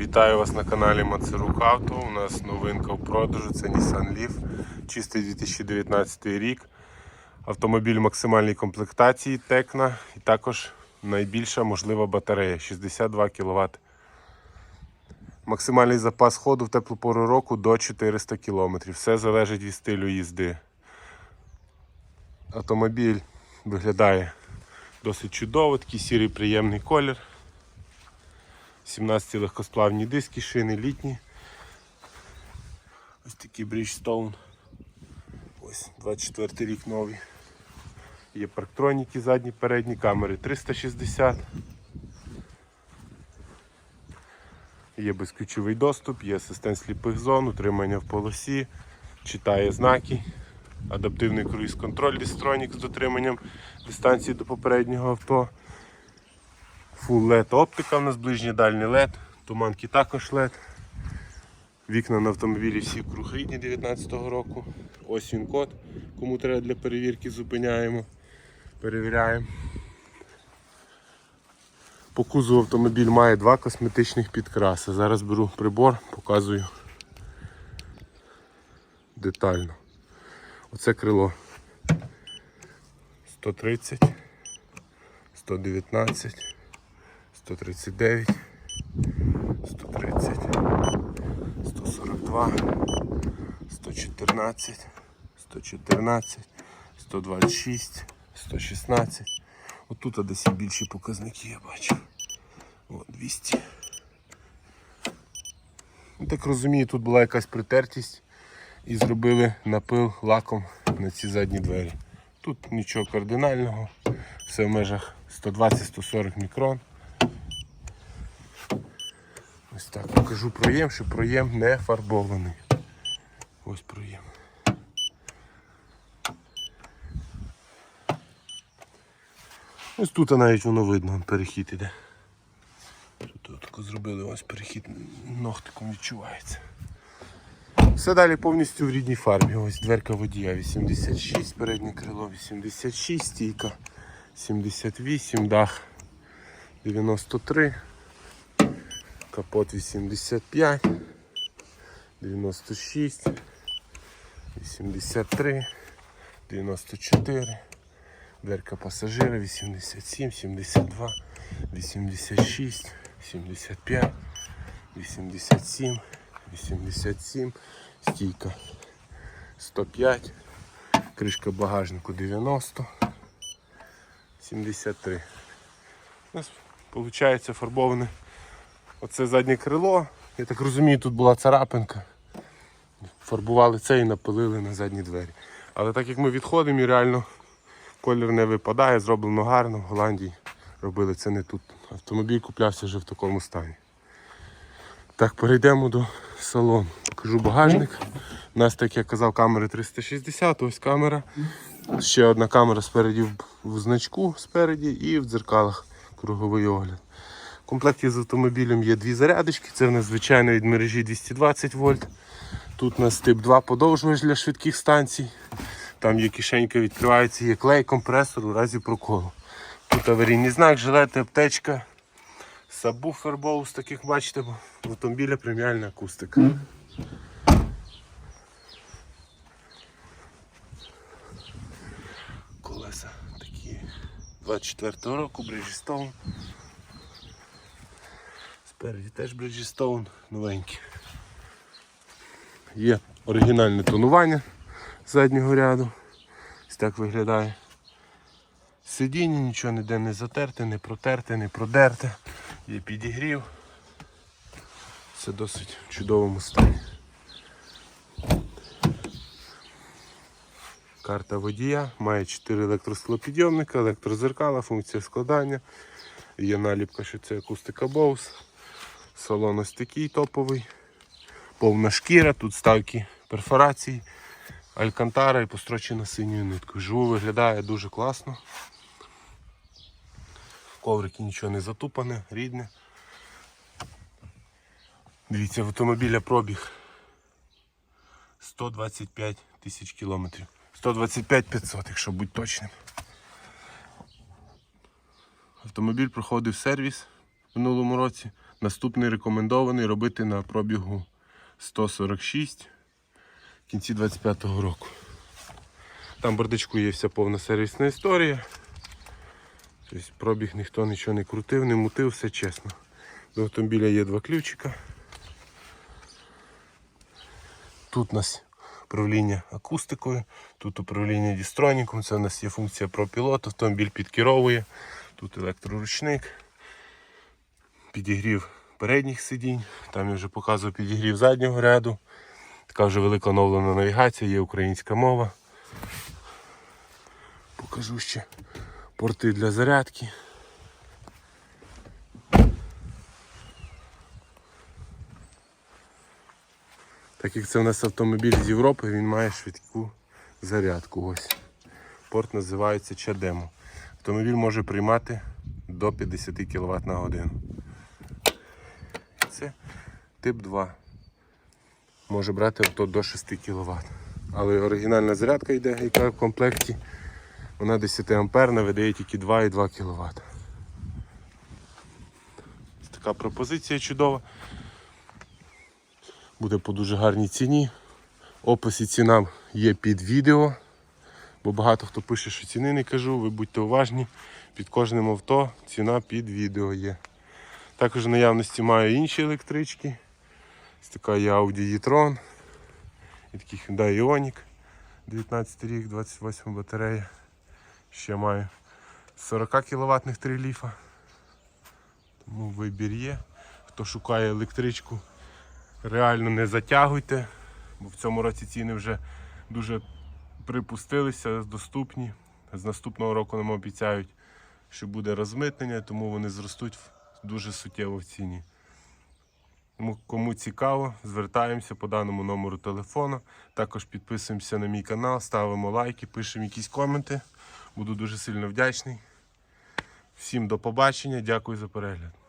Вітаю вас на каналі Мацерук Авто. У нас новинка в продажу. Це Nissan Leaf. Чистий 2019 рік. Автомобіль максимальній комплектації Текна і також найбільша можлива батарея 62 кВт. Максимальний запас ходу в теплу пору року до 400 км. Все залежить від стилю їзди. Автомобіль виглядає досить чудово, такий сірий приємний колір. 17 легкосплавні диски, шини літні. Ось такий Bridgestone. Ось 24 рік новий. Є парктроніки задні, передні камери 360. Є безключовий доступ, є асистент сліпих зон, утримання в полосі, читає знаки, адаптивний круїз-контроль Distronic з дотриманням дистанції до попереднього авто. Full LED оптика у нас ближній дальній LED, туманки також LED. Вікна на автомобілі всі круг рідні 19-го року. Ось він код. Кому треба для перевірки, зупиняємо, перевіряємо. По кузову автомобіль має два косметичних підкраси. Зараз беру прибор, показую детально. Оце крило 130, 119. 139, 130, 142, 114, 114, 126, 116. Отут десь і більші показники я бачу. О, 200. Ну, Так розумію, тут була якась притертість і зробили напил лаком на ці задні двері. Тут нічого кардинального, все в межах 120-140 мікрон. Ось так покажу проєм, що проєм не фарбований. Ось проєм. Ось тут навіть воно видно, перехід іде. Тут тако зробили ось перехід ногтиком відчувається. Все далі повністю в рідній фарбі. Ось дверка водія 86, переднє крило 86, стійка 78, дах 93. Капот 85, 96, 83, 94, дверка пасажира 87, 72, 86, 75, 87, 87, стійка 105, кришка багажнику 90, 73. У нас виходить фарбоване Оце заднє крило. Я так розумію, тут була царапинка. Фарбували це і напилили на задні двері. Але так як ми відходимо і реально колір не випадає, зроблено гарно, в Голландії робили це не тут. Автомобіль куплявся вже в такому стані. Так, перейдемо до салону. Покажу багажник. У нас, так як казав, камери 360, ось камера. Ще одна камера спереді в значку спереді і в дзеркалах круговий огляд. В комплекті з автомобілем є дві зарядочки. Це в нас звичайно від мережі 220 вольт. Тут у нас тип 2 подовжувач для швидких станцій. Там є кишенька, відкривається, є клей, компресор у разі проколу. Тут аварійний знак, жилети, аптечка, сабвуфер боус, таких бачите, бо в автомобіля преміальна акустика. Колеса такі 24 року, Bridgestone. Спереді теж Bridgestone новенькі. Є оригінальне тонування заднього ряду. Ось так виглядає. Сидіння, нічого ніде не затерте, не протерте, не продерте. Є підігрів. Все досить в чудовому стані. Карта водія, має 4 електросклопідйомника, електрозеркала, функція складання. Є наліпка, що це акустика Bose. Салон ось такий топовий. Повна шкіра, тут ставки перфорацій, алькантара і построчена синьою ниткою. Живу виглядає дуже класно. Коврики нічого не затупане, рідне. Дивіться, в автомобіля пробіг 125 тисяч кілометрів. 125 500, якщо бути точним. Автомобіль проходив сервіс в минулому році. Наступний рекомендований робити на пробігу 146 в кінці 25-го року. Там бардачку є вся повна сервісна історія. Тобто пробіг ніхто нічого не крутив, не мутив, все чесно. До автомобіля є два ключика. Тут у нас управління акустикою, тут управління дістроніком, це у нас є функція ProPilot, автомобіль підкеровує, тут електроручник, підігрів передніх сидінь, там я вже показував підігрів заднього ряду. Така вже велика оновлена навігація, є українська мова. Покажу ще порти для зарядки. Так як це у нас автомобіль з Європи, він має швидку зарядку. Ось. Порт називається Чадемо. Автомобіль може приймати до 50 кВт на годину. Це тип 2. Може брати авто до 6 кВт. Але оригінальна зарядка йде, яка в комплекті. Вона 10 амперна, видає тільки 2,2 кВт. Така пропозиція чудова. Буде по дуже гарній ціні. Опис і ціна є під відео. Бо багато хто пише, що ціни не кажу, ви будьте уважні. Під кожним авто ціна під відео є. Також в наявності маю інші електрички. Ось така є Audi e-tron. І такий Hyundai Ioniq 19 рік, 28 батарея. Ще маю 40 кВт 3 ліфа. Тому вибір є. Хто шукає електричку, реально не затягуйте, бо в цьому році ціни вже дуже припустилися, доступні. З наступного року нам обіцяють, що буде розмитнення, тому вони зростуть дуже суттєво в ціні. Кому цікаво, звертаємося по даному номеру телефону. Також підписуємося на мій канал, ставимо лайки, пишемо якісь коменти. Буду дуже сильно вдячний. Всім до побачення, дякую за перегляд.